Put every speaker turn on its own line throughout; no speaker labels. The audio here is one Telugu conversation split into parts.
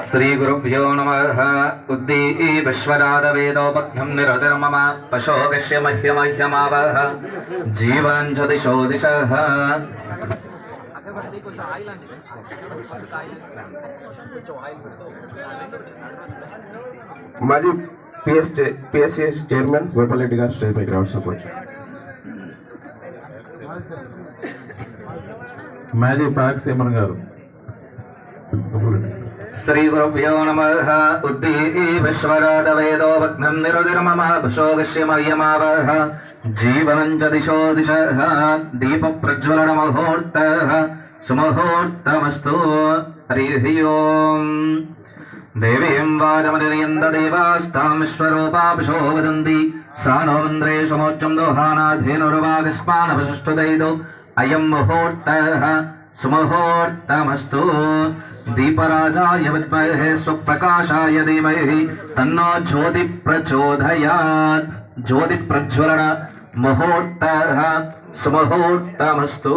श्रीगुरुभ्यो नमः उद्दीपश्वरादवेदोपघ्नं निरतिर्मम पशोगस्य मह्यमह्यमावः जीवनं च दिशो दिशः
మాజీ PS PSCS chairman Gopal Reddy గారు స్టేజ్ పైకి రావాల్సిన కొంచెం
మాజీ పాక్ సీమన్ గారు
श्रीगुरुभ्यो नमः उद्दीपश्वरादवेदोपघ्नं निरतिर्मम पशोगस्य मह्यमावः जीवनं च दिशो दिशः दीपप्रज्वलनमुहूर्तः सुमुहूर्तमस्तु हरिः ओम् देवीं वाजमनिर्यन्ददेवास्तां विश्वरूपाभिशो वदन्ति सा नो मन्द्रेषु मोक्षं दोहानाधेनुर्वागस्मानवशिष्टुदैदो अयं मुहूर्तः सुमुहूर्तमस्तु दीपराजाय विद्महे स्वप्रकाशाय धीमहि तन्नो ज्योति प्रचोदयात् ज्योति प्रज्वलन मुहूर्तः सुमुहूर्तमस्तु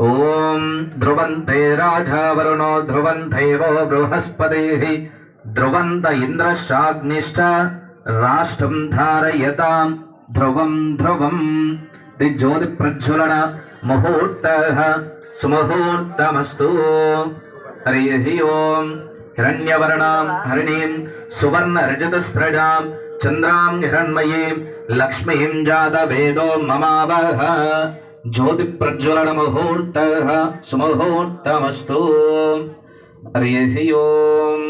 ॐ ध्रुवन्ते राजा वरुणो ध्रुवन्तेवो बृहस्पतिः ध्रुवन्त इन्द्रश्चाग्निश्च राष्ट्रं धारयतां సుముహూర్తమస్తు. హరి ఓం. హిరణ్యవర్ణాం హరిణీం సువర్ణ రజతస్రజాం చంద్రాం హిరణ్మయీం లక్ష్మీం జాత వేదో మమావహ. జ్యోతి ప్రజ్వలన ముహూర్త సుముహూర్తమస్తు. హరి ఓం.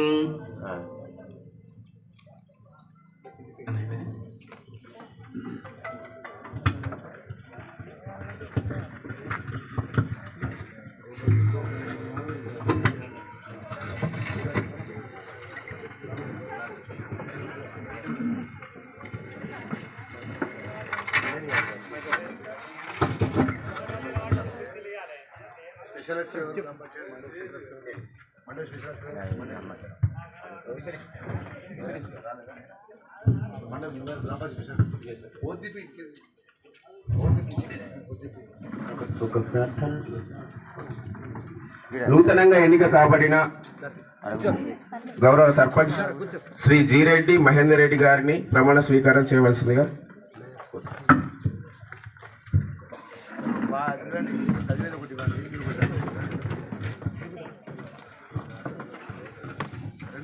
నూతనంగా ఎన్నిక కాబడిన గౌరవ సర్పంచ్ శ్రీ జీరెడ్డి మహేందర్ రెడ్డి గారిని ప్రమాణ స్వీకారం చేయవలసిందిగా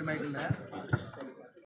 மைக்கில்